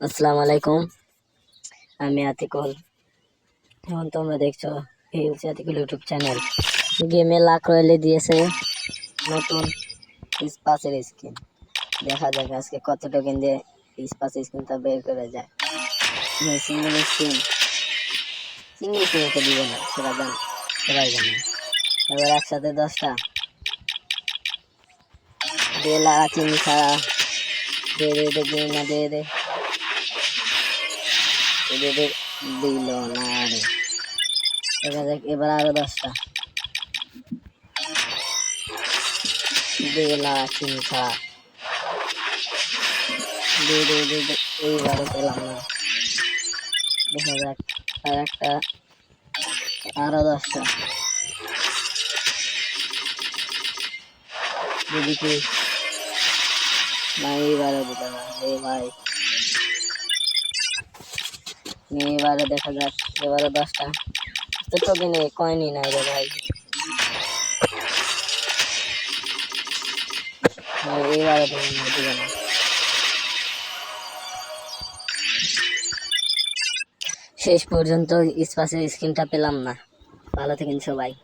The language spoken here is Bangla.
আসসালামু আলাইকুম। আমি আতিকুল। এখন তোমরা দেখছ হচ্ছে আতিকুল ইউটিউব চ্যানেল। গেমে লাখ রয়েলে দিয়েছে নতুন স্পাসের স্কিন দেখা যাক আজকে কত টোকেন দিয়ে স্পাস স্কিনটা বের করে যায়। সিঙ্গেল স্কিন সিঙ্গেল স্কিনকে দিবে না, সেটা জান সবাই জানে। এবার একসাথে দশটা। দিয়ে লাগা চিনি ছাড়া দে দে দে, না, দে দে। দে দিল না দেখা যাক, এবার আরও দশটা। দিয়ে লাগা চিনি দে পেলাম না। দেখা যাক, আর একটা, আরও দশটা। যদি কি না, এইবারও দিতে না। রে ভাই। এবারে দেখা যাক, এবারে দশটা। তো তোকে নেই কয়নি নাই রে ভাই। না। শেষ পর্যন্ত স্পাসের স্ক্রিনটা পেলাম না। ভালো থাকেন সবাই।